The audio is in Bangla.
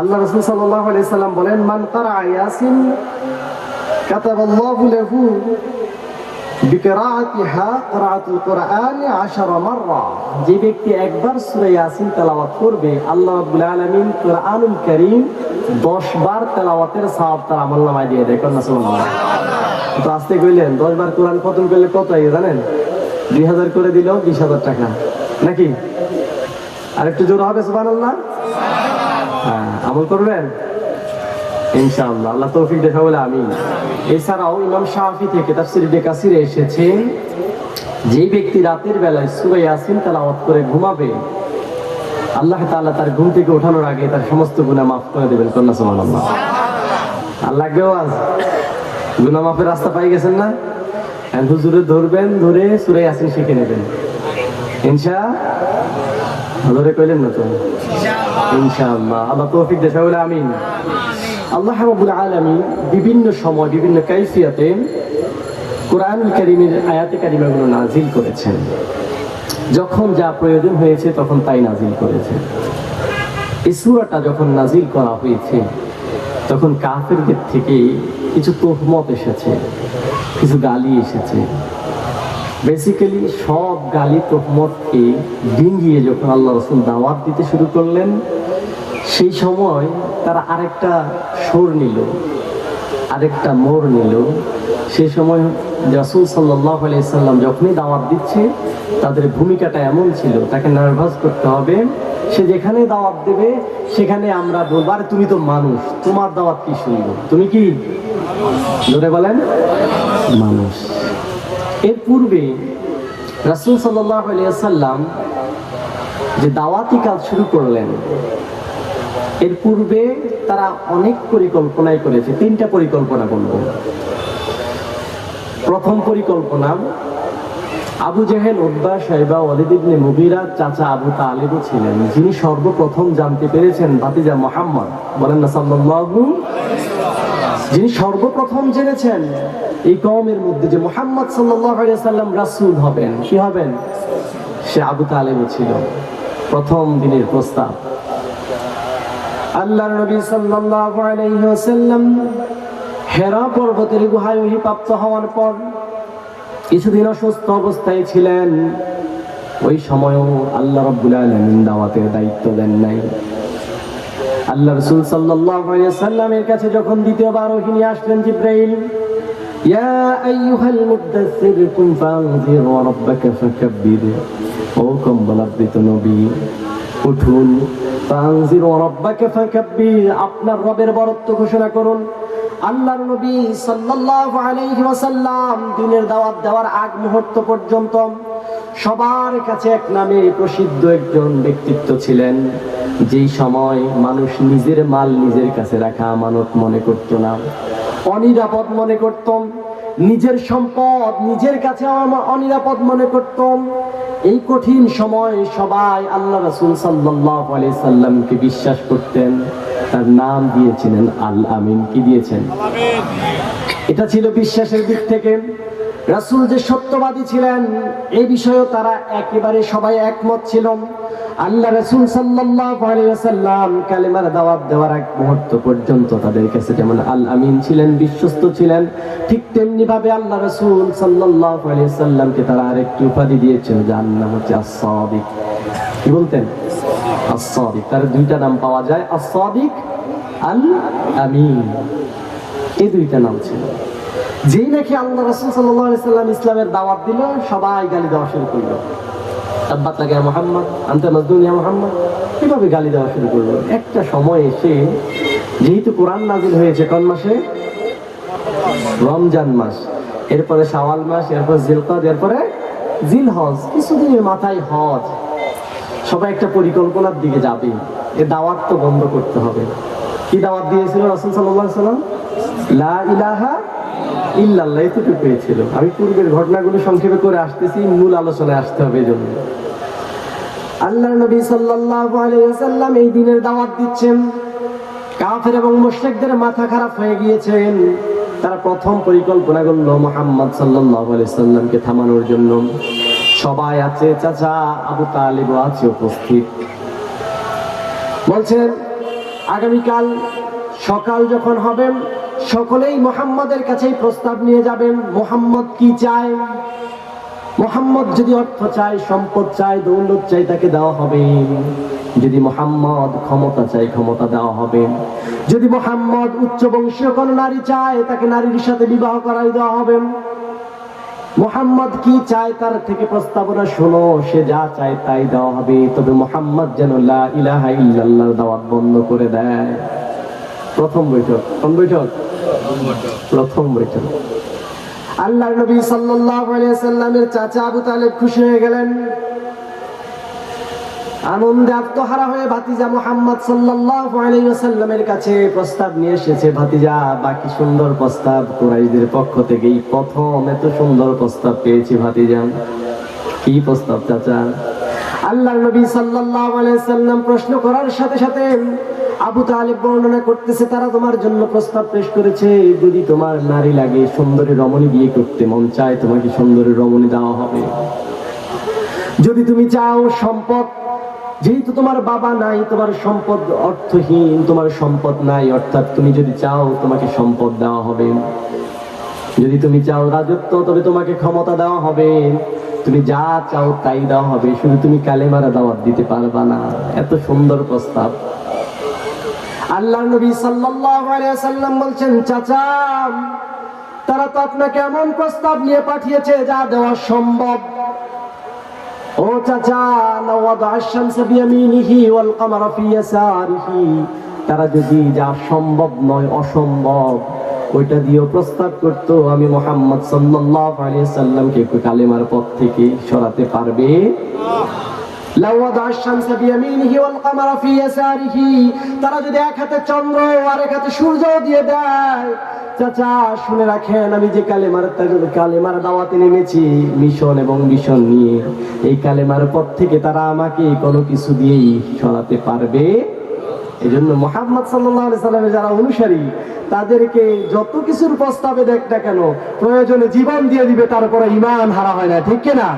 আল্লাহ রসুল সাল্লাল্লাহু সাল্লাম বলেন, মান কারা ইয়াসিন, কাতাবাল্লাহু লাহু বিকরাআতিহা কিরাআতুল কুরআন 10 মাররা। যে ব্যক্তি একবার সূরা ইয়াসিন তেলাওয়াত করবে, আল্লাহ রাব্বুল আলামিন কারীম 10 বার তেলাওয়াতের সওয়াব তার আমলনামায় দিয়ে দেয়। কন্যা সুবহানাল্লাহ। তো আস্তে কইলেন 10 বার কোরআন খতম করলে কত হয় জানেন? 2000 করে দিল 20000 টাকা। নাকি? আরেকটু জোর হবে, সুবহানাল্লাহ। হ্যাঁ আমল করবেন? ইনশাআল্লাহ। আল্লাহ তৌফিক দেখা বলে আমি এছাড়াও ইমাম শাহি থেকে তাফসির কাসিরে এসেছে, যে ব্যক্তি রাতের বেলায় সূরা ইয়াসিন তেলাওয়াত করে ঘুমাবে, আল্লাহ তাআলা তার ঘুম থেকে ওঠানোর আগে তার সমস্ত গুনাহ মাফ করে দেবেন। কন্যা সুবহানাল্লাহ। আল্লাহ কেউ আজ গুনাহ মাফের রাস্তা পাই গেছেন না? হুজুরে ধরবেন, ধরে সূরা ইয়াসিন শিখে নেবেন। ইনশা ধরে কইলেন না তো? ইনশাআল্লাহ। আল্লাহ তৌফিক দেশা বলে আমিন। আল্লাহ রাব্বুল আলামিন বিভিন্ন সময় বিভিন্ন কাইফিয়াতে কোরআনুল কারীমের আয়াতে কারিমাগুলো নাজিল করেছেন। যখন যা প্রয়োজন হয়েছে তখন তাই নাজিল করেছেন। এই সূরাটা যখন নাজিল করা হয়েছে, তখন কাফেরদের থেকে কিছু তোহমত এসেছে, কিছু গালি এসেছে। বেসিক্যালি সব গালি তোহমতকে ডিঙ্গিয়ে যখন আল্লাহ রসুল দাওয়াত দিতে শুরু করলেন, সেই সময় তারা আরেকটা সুর নিল, আরেকটা মোড় নিল। সেই সময় রাসুল সাল্লাহ আলাইসাল্লাম যখনই দাওয়াত দিচ্ছে, তাদের ভূমিকাটা এমন ছিল, তাকে নার্ভাস করতে হবে, সে যেখানে দাওয়াত দেবে, সেখানে আমরা বলব, আরে তুমি তো মানুষ, তোমার দাওয়াত কি শুনব? তুমি কি? জোরে বলেন, মানুষ। এর পূর্বে রাসুল সাল্লাম যে দাওয়াতি কাজ শুরু করলেন, এর পূর্বে তারা অনেক পরিকল্পনাই করেছে। তিনটা পরিকল্পনা বলব প্রথম পরিকল্পনা, আবু জাহেল উদ্বা সাহেবা ওয়ালিদ মুগিরা, চাচা আবু তালেবও ছিলেন। যিনি সর্বপ্রথম জানতে পেরেছেন ভাতিজা মোহাম্মদ, বলেন না সাল্লাল্লাহু যিনি সর্বপ্রথম জেনেছেন এই কওমের মধ্যে যে মোহাম্মদ সাল্লাম রাসুল হবেন কি হবেন? সে আবু তালেব ছিল। প্রথম দিনের প্রস্তাব। আল্লাহর নবী সাল্লাল্লাহু আলাইহি হেরা পর্বতের গুহায় ওহী প্রাপ্ত হওয়ার পর কিছুদিন অসুস্থ অবস্থায় ছিলেন। ওই সময়ও আল্লাহ রাব্বুল আলামিন দাওয়াতের দায়িত্ব দেন নাই। আল্লাহ রসুল সাল্লামের কাছে যখন দ্বিতীয়বার ওহী নিয়ে আসলেন জিব্রাইল আপনার রবের বরত্ব ঘোষণা করুন। আল্লাহর নবী সাল্লাল্লাহু দিনের দাওয়াত দেওয়ার আগ মুহূর্ত পর্যন্ত সবার কাছে এক নামে প্রসিদ্ধ একজন ব্যক্তিত্ব ছিলেন। যেই সময় মানুষ নিজের মাল নিজের কাছে রাখা আমানত মনে করত না। অনিরাপদ মনে করত। নিজের সম্পদ নিজের কাছে অনিরাপদ মনে করত। এই কঠিন সময় সবাই আল্লাহ রাসূল সাল্লাল্লাহু আলাইহি সাল্লামকে বিশ্বাস করতেন। তার নাম দিয়েছিলেন আল আমিন। কি দিয়েছেন? এটা ছিল বিশ্বাসের দিক থেকে। রাসূল যে সত্যবাদী ছিলেন, এই বিষয়েও তারা একেবারে সবাই একমত ছিল। আল্লাহ রাসূল ওয়াসাল্লাম কালেমার দাওয়াত দেওয়ার এক মুহূর্ত পর্যন্ত তাদের কাছে যেমন আল আমিন ছিলেন, বিশ্বস্ত ছিলেন, ঠিক তেমনি ভাবে আল্লাহ রাসূল সাল্লাল্লাহু আলাইহি ওয়াসাল্লামকে তারা আরেকটি উপাধি দিয়েছিল যার নাম হচ্ছে আস-সাদিক। কি বলতেন? আস-সাদিক। তার দুইটা নাম পাওয়া যায়, আস-সাদিক আল আমিন এই দুইটা নাম ছিল। যেই নাকি আল্লাহ রসুল আলাইহি সাল্লাম ইসলামের দাওয়াত দিল, সবাই গালি দেওয়া শুরু করল। তাব্বাত লাগে মোহাম্মদ? আনতে মজদুন ইয়া মোহাম্মদ? কীভাবে গালি দেওয়া শুরু করল? একটা সময় এসে যেহেতু কোরআন নাজিল হয়েছে কোন মাসে? রমজান মাস। এরপরে শাওয়াল মাস, এরপর জিলকদ, এরপরে জিল হজ কিছুদিনের মাথায় হজ। সবাই একটা পরিকল্পনার দিকে যাবে। এ দাওয়াত তো বন্ধ করতে হবে। কি দাওয়াত দিয়েছিল রাসূল সাল্লাম লা ইলাহা ইল্লাল্লাহ এতটুকু পেয়েছিল আমি পূর্বের ঘটনাগুলো সংক্ষেপে করে আসতেছি, মূল আলোচনায় আসতে হবে এই জন্য। আল্লাহ নবী সাল্লাল্লাহু আলাইহি ওয়াসাল্লাম এই দিনের দাওয়াত দিচ্ছেন। কাফের এবং মুশরিকদের মাথা খারাপ হয়ে গিয়েছেন। তারা প্রথম পরিকল্পনা করল মোহাম্মদ সাল্লাল্লাহু আলাইহি সাল্লামকে থামানোর জন্য। সবাই আছে চাচা, আবু তালিব আছে উপস্থিত। বলছেন, আগামীকাল সকাল যখন হবেন সকলেই মোহাম্মদের কাছেই প্রস্তাব নিয়ে যাবেন, মোহাম্মদ কি চায়? মোহাম্মদ যদি অর্থ চায়, সম্পদ চায়, দৌলত চাই তাকে দেওয়া হবে। যদি মোহাম্মদ ক্ষমতা চায়, ক্ষমতা দেওয়া হবে। যদি মোহাম্মদ উচ্চ বংশীয় কোন নারী চায়, তাকে নারীর সাথে বিবাহ করাই দেওয়া হবে। মোহাম্মদ কি চায়, তার থেকে প্রস্তাবনা শোনো, সে যা চায় তাই দেওয়া হবে। তবে মোহাম্মদ যেন ইলাহা ইল্লাল্লাহর দাওয়াত বন্ধ করে দেয়। প্রথম বৈঠক। কোন বৈঠক? প্রথম বৈঠক। আল্লাহ নবী সাল্লাল্লাহু আলাইহি সাল্লামের চাচা আবু তালেব খুশি হয়ে গেলেন। আনন্দে আত্মহারা হয়ে ভাতিজা মোহাম্মদ সাল্লাল্লাহু আলাইহি ওয়াসাল্লামের কাছে প্রস্তাব নিয়ে এসেছে ভাতিজা বাকি সুন্দর প্রস্তাব কুরাইশদের পক্ষ থেকেই প্রথম এত সুন্দর প্রস্তাব পেয়েছি ভাতিজা। কি প্রস্তাব চাচা? আল্লাহ নবী সাল্লাল্লাহু আলাইহি সাল্লাম প্রশ্ন করার সাথে সাথে আবু তালিব বর্ণনা করতেছে, তারা তোমার জন্য প্রস্তাব পেশ করেছে, যদি তোমার নারী লাগে সুন্দরী রমণী বিয়ে করতে মন চায়, তোমাকে সুন্দরী রমণী দেওয়া হবে। যদি তুমি চাও সম্পদ, যেহেতু তোমার বাবা নাই, তোমার সম্পদ অর্থহীন, তোমার সম্পদ নাই, অর্থাৎ তুমি যদি চাও, তোমাকে সম্পদ দেওয়া হবে। যদি তুমি চাও রাজত্ব, তবে তোমাকে ক্ষমতা দেওয়া হবে। তুমি যা চাও তাই দেওয়া হবে, শুধু তুমি কালেমারা দাওয়াত দিতে পারবা না। এত সুন্দর প্রস্তাব। আল্লাহ নবী সাল্লাম বলছেন, চাচা, তারা তো আপনাকে এমন প্রস্তাব নিয়ে পাঠিয়েছে যা দেওয়া সম্ভব। ও চাচা তারা যদি যা সম্ভব নয়, অসম্ভব, ওইটা দিয়েও প্রস্তাব করতো, আমি মোহাম্মদ সাল্লাল্লাহু আলাইহি সাল্লামকে কালেমার পথ থেকে সরাতে পারবে? তারা যদি এক হাতে চন্দ্র, আর এক হাতে সূর্য দিয়ে দেয়, চাচা, শুনে রাখেন, আমি যে কালেমার কালেমার দাওয়াতে নেমেছি, মিশন এবং মিশন নিয়ে। এই কালেমার পথ থেকে তারা আমাকে কোনো কিছু দিয়েই সরাতে পারবে। এই জন্য মোহাম্মদ সাল্লাহ সাল্লামের যারা অনুসারী, তাদেরকে যত কিছুর প্রস্তাবে দেখ না কেন, প্রয়োজনে জীবন দিয়ে দিবে, তারপরে ইমান হারা হয় না, ঠিক কিনা?